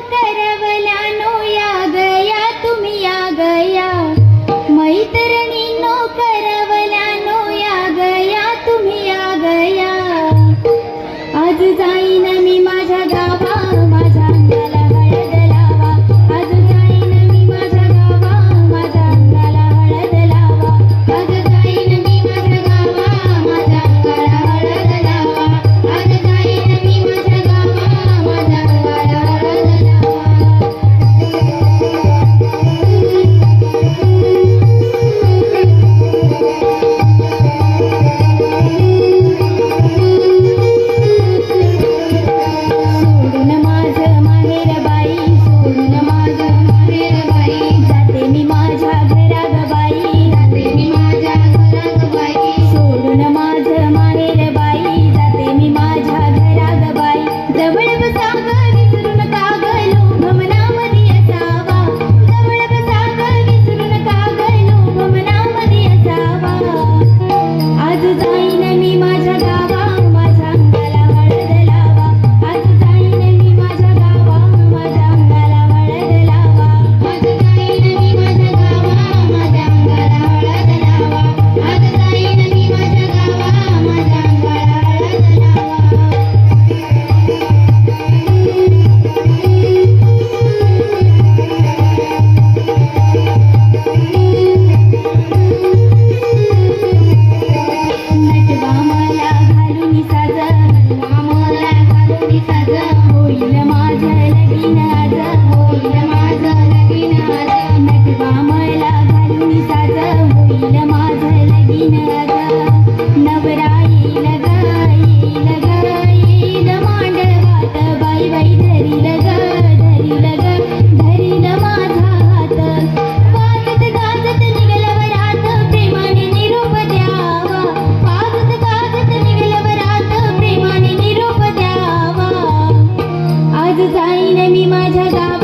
करवला नो या गया तुम्ही या गया. मैतरणी नो करवला नो या गया तुम्ही या गया. आज जाईन मी माझ्या गावा पिकलं माझ्या जाईन मी माझ्या गावी